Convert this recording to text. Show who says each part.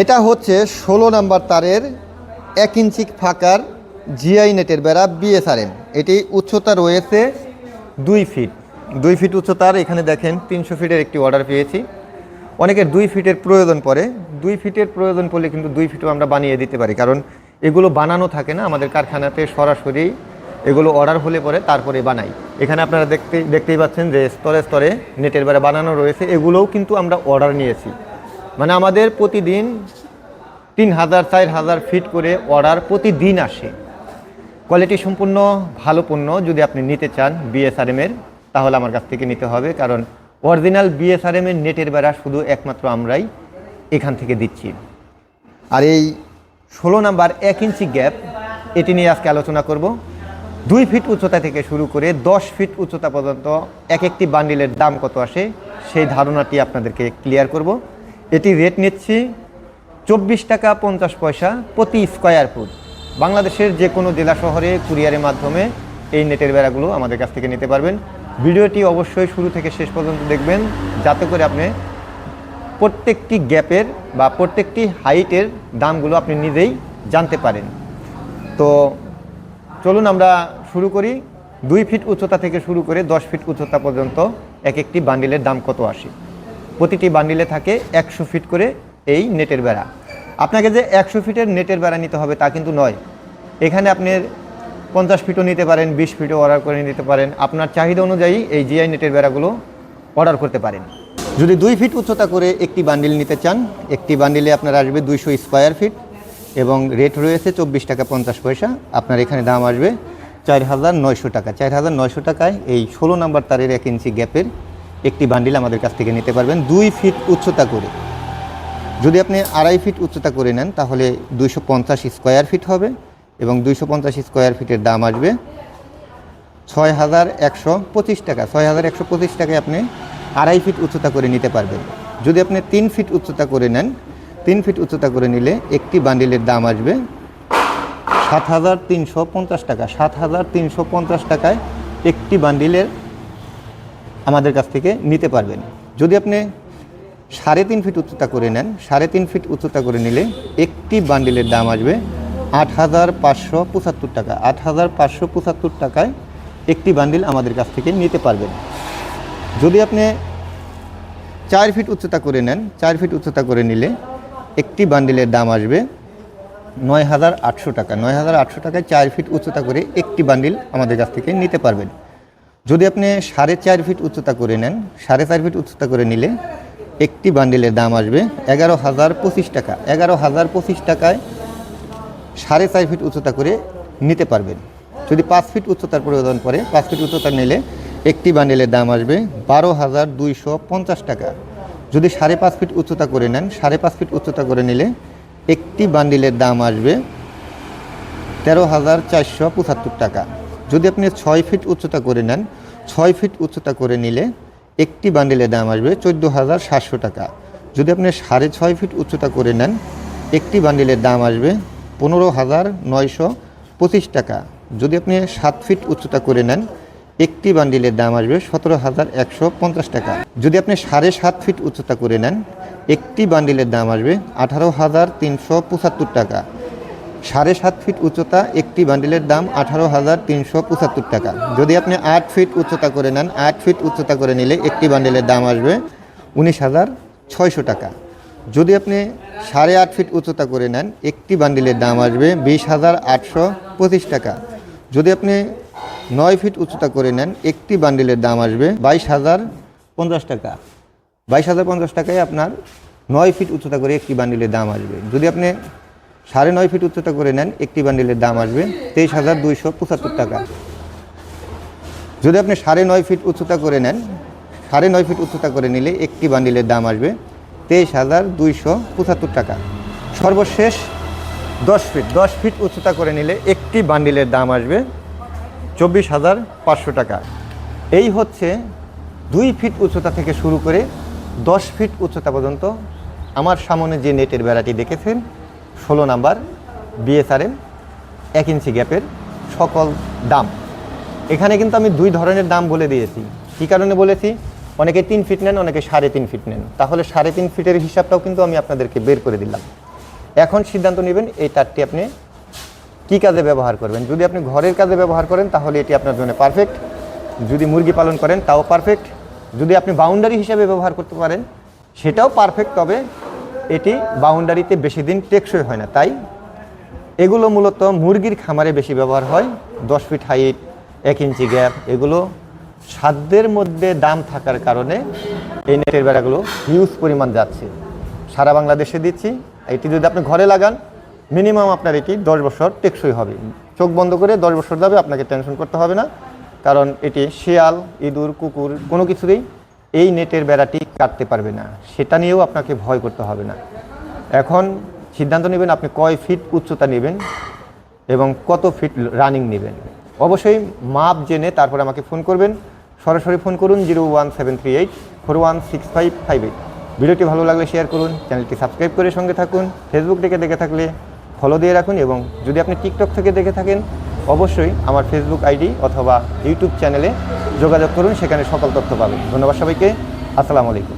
Speaker 1: এটা হচ্ছে ষোলো নাম্বার তারের এক ইঞ্চি ফাঁকার জিআই নেটের বেড়া বিএসআরএম। এটি উচ্চতা রয়েছে দুই ফিট। দুই ফিট উচ্চতার এখানে দেখেন তিনশো ফিটের একটি অর্ডার পেয়েছি। অনেকের দুই ফিটের প্রয়োজন পড়ে। দুই ফিটের প্রয়োজন পড়লে কিন্তু দুই ফিটও আমরা বানিয়ে দিতে পারি, কারণ এগুলো বানানো থাকে না, আমাদের কারখানাতে সরাসরি এগুলো অর্ডার হলে পরে তারপরে বানাই। এখানে আপনারা দেখতে, দেখতেই পাচ্ছেন যে স্তরে স্তরে নেটের বেড়া বানানো রয়েছে। এগুলোও কিন্তু আমরা অর্ডার নিয়েছি। মানে আমাদের প্রতিদিন তিন হাজার, চার হাজার ফিট করে অর্ডার প্রতিদিন আসে। কোয়ালিটি সম্পূর্ণ ভালো পণ্য যদি আপনি নিতে চান বিএসআরএমের তাহলে আমার কাছ থেকে নিতে হবে, কারণ অরিজিনাল বিএসআরএমের নেটের বেড়া শুধু একমাত্র আমরাই এখান থেকে দিচ্ছি। আর এই ষোলো নাম্বার এক ইঞ্চি গ্যাপ এটি নিয়ে আজকে আলোচনা করব। দুই ফিট উচ্চতা থেকে শুরু করে দশ ফিট উচ্চতা পর্যন্ত এক একটি বান্ডিলের দাম কত আসে, সেই ধারণাটি আপনাদেরকে ক্লিয়ার করব। এটি রেট নিচ্ছি চব্বিশ টাকা পঞ্চাশ পয়সা প্রতি স্কোয়ার ফুট বাংলাদেশের যে কোনো জেলা শহরে কুরিয়ারের মাধ্যমে এই নেটের বেড়াগুলো আমাদের কাছ থেকে নিতে পারবেন। ভিডিওটি অবশ্যই শুরু থেকে শেষ পর্যন্ত দেখবেন, যাতে করে আপনি প্রত্যেকটি গ্যাপের বা প্রত্যেকটি হাইটের দামগুলো আপনি নিজেই জানতে পারেন। তো চলুন আমরা শুরু করি। দুই ফিট উচ্চতা থেকে শুরু করে দশ ফিট উচ্চতা পর্যন্ত এক একটি বান্ডিলের দাম কত আসে? প্রতিটি বান্ডিলে থাকে একশো ফিট করে এই নেটের বেড়া। আপনাকে যে একশো ফিটের নেটের বেড়া নিতে হবে তা কিন্তু নয়। এখানে আপনি পঞ্চাশ ফিটও নিতে পারেন, বিশ ফিটও অর্ডার করে নিতে পারেন। আপনার চাহিদা অনুযায়ী এই জিআই নেটের বেড়াগুলো অর্ডার করতে পারেন। যদি দুই ফিট উচ্চতা করে একটি বান্ডিল নিতে চান, একটি বান্ডিলে আপনার আসবে দুইশো স্কোয়ার ফিট এবং রেট রয়েছে চব্বিশ টাকা পঞ্চাশ পয়সা। আপনার এখানে দাম আসবে চার হাজার নয়শো টাকা। চার হাজার নয়শো টাকায় এই ষোলো নাম্বার তারের এক ইঞ্চি গ্যাপের একটি বান্ডিল আমাদের কাছ থেকে নিতে পারবেন দুই ফিট উচ্চতা করে। যদি আপনি আড়াই ফিট উচ্চতা করে নেন, তাহলে দুইশো পঞ্চাশ স্কোয়ার ফিট হবে এবং দুইশো পঞ্চাশ স্কোয়ার ফিটের দাম আসবে ছয় হাজার একশো পঁচিশ টাকা। ছয় হাজার একশো পঁচিশ টাকায় আপনি আড়াই ফিট উচ্চতা করে নিতে পারবেন। যদি আপনি তিন ফিট উচ্চতা করে নেন, তিন ফিট উচ্চতা করে নিলে একটি বান্ডিলের দাম আসবে সাত হাজার তিনশো পঞ্চাশ টাকা। সাত হাজার তিনশো পঞ্চাশ টাকায় একটি বান্ডিলের আমাদের কাছ থেকে নিতে পারবেন। যদি আপনি সাড়ে তিন ফিট উচ্চতা করে নেন, সাড়ে তিন ফিট উচ্চতা করে নিলে একটি বান্ডিলের দাম আসবে আট হাজার পাঁচশো পঁচাত্তর টাকা। আট হাজার পাঁচশো পঁচাত্তর টাকায় একটি বান্ডিল আমাদের কাছ থেকে নিতে পারবেন। যদি আপনি চার ফিট উচ্চতা করে নেন, চার ফিট উচ্চতা করে নিলে একটি বান্ডিলের দাম আসবে নয় হাজার আটশো টাকা। নয় হাজার আটশো টাকায় চার ফিট উচ্চতা করে একটি বান্ডিল আমাদের কাছ থেকে নিতে পারবেন। যদি আপনি সাড়ে চার ফিট উচ্চতা করে নেন, সাড়ে চার ফিট উচ্চতা করে নিলে একটি বান্ডিলের দাম আসবে এগারো হাজার পঁচিশ টাকা। এগারো হাজার পঁচিশ টাকায় সাড়ে চার ফিট উচ্চতা করে নিতে পারবেন। যদি পাঁচ ফিট উচ্চতার প্রয়োজন পড়ে, পাঁচ ফিট উচ্চতা নিলে একটি বান্ডিলের দাম আসবে বারো হাজার দুইশো পঞ্চাশ টাকা। যদি সাড়ে পাঁচ ফিট উচ্চতা করে নেন, সাড়ে পাঁচ ফিট উচ্চতা করে নিলে একটি বান্ডিলের দাম আসবে তেরো হাজার চারশো পঁচাত্তর টাকা। যদি আপনি ছয় ফিট উচ্চতা করে নেন, ছয় ফিট উচ্চতা করে নিলে একটি বান্ডিলের দাম আসবে চোদ্দ হাজার সাতশো টাকা। যদি আপনি সাড়ে ছয় ফিট উচ্চতা করে নেন, একটি বান্ডিলের দাম আসবে পনেরো হাজার নয়শো পঁচিশ টাকা। যদি আপনি সাত ফিট উচ্চতা করে নেন, একটি বান্ডিলের দাম আসবে সতেরো হাজার একশো পঞ্চাশ টাকা। যদি আপনি সাড়ে সাত ফিট উচ্চতা করে নেন, একটি বান্ডিলের দাম আসবে আঠারো হাজার তিনশো পঁচাত্তর টাকা। সাড়ে সাত ফিট উচ্চতা, একটি বান্ডিলের দাম আঠারো হাজার তিনশো পঁচাত্তর টাকা। যদি আপনি আট ফিট উচ্চতা করে নেন, আট ফিট উচ্চতা করে নিলে একটি বান্ডিলের দাম আসবে উনিশ হাজার ছয়শো টাকা। যদি আপনি সাড়ে আট ফিট উচ্চতা করে নেন, একটি বান্ডিলের দাম আসবে বিশ হাজার আটশো পঁচিশ টাকা। যদি আপনি নয় ফিট উচ্চতা করে নেন, একটি বান্ডিলের দাম আসবে বাইশ হাজার পঞ্চাশ টাকা। বাইশ হাজার পঞ্চাশ টাকায় আপনার নয় ফিট উচ্চতা করে একটি বান্ডিলের দাম আসবে। যদি আপনি সাড়ে নয় ফিট উচ্চতা করে নেন, একটি বান্ডিলের দাম আসবে তেইশ হাজার দুইশো পঁচাত্তর টাকা। যদি আপনি সাড়ে নয় ফিট উচ্চতা করে নেন, সাড়ে নয় ফিট উচ্চতা করে নিলে একটি বান্ডিলের দাম আসবে তেইশ হাজার দুইশো পঁচাত্তর টাকা। সর্বশেষ দশ ফিট দশ ফিট উচ্চতা করে নিলে একটি বান্ডিলের দাম আসবে চব্বিশ হাজার পাঁচশো টাকা। এই হচ্ছে দুই ফিট উচ্চতা থেকে শুরু করে দশ ফিট উচ্চতা পর্যন্ত। আমার সামনে যে নেটের বেড়াটি দেখেছেন ষোলো নাম্বার বিএসআরএম এক ইঞ্চি গ্যাপের সকল দাম। এখানে কিন্তু আমি দুই ধরনের দাম বলে দিয়েছি। কী কারণে বলেছি? অনেকে তিন ফিট নেন, অনেকে সাড়ে তিন ফিট নেন। তাহলে সাড়ে তিন ফিটের হিসাবটাও কিন্তু আমি আপনাদেরকে বের করে দিলাম। এখন সিদ্ধান্ত নেবেন, এই তারটি আপনি কী কাজে ব্যবহার করবেন? যদি আপনি ঘরের কাজে ব্যবহার করেন, তাহলে এটি আপনার জন্য পারফেক্ট যদি মুরগি পালন করেন, তাও পারফেক্ট যদি আপনি বাউন্ডারি হিসাবে ব্যবহার করতে পারেন, সেটাও পারফেক্ট তবে এটি বাউন্ডারিতে বেশি দিন টেকসই হয় না, তাই এগুলো মূলত মুরগির খামারে বেশি ব্যবহার হয়, দশ ফিট হাইট, এক ইঞ্চি গ্যাপ, এগুলো সাধ্যের মধ্যে দাম থাকার কারণে এই নেটের বেড়াগুলো হিউজ পরিমাণ যাচ্ছে। সারা বাংলাদেশে দিচ্ছি, এটি যদি আপনি ঘরে লাগান মিনিমাম আপনার এটি দশ বছর টেকসই হবে। চোখ বন্ধ করে দশ বছর যাবে, আপনাকে টেনশন করতে হবে না, কারণ এটি শিয়াল, ইঁদুর, কুকুর, কোনো কিছুতেই এই নেটের বেড়াটি কাটতে পারবে না। সেটা নিয়েও আপনাকে ভয় করতে হবে না। এখন সিদ্ধান্ত নেবেন আপনি কয় ফিট উচ্চতা নেবেন এবং কত ফিট রানিং নেবেন। অবশ্যই মাপ জেনে তারপরে আমাকে ফোন করবেন। সরাসরি ফোন করুন zero one seven three eight four one six five five eight. ভিডিওটি ভালো লাগলে শেয়ার করুন, চ্যানেলটি সাবস্ক্রাইব করে সঙ্গে থাকুন। ফেসবুক থেকে দেখে থাকলে ফলো দিয়ে রাখুন এবং যদি আপনি টিকটক থেকে দেখে থাকেন অবশ্যই আমার ফেসবুক আইডি অথবা ইউটিউব চ্যানেলে যোগাযোগ করুন, সেখানে সকল তথ্য পাবেন। ধন্যবাদ সবাইকে। আসসালামু আলাইকুম।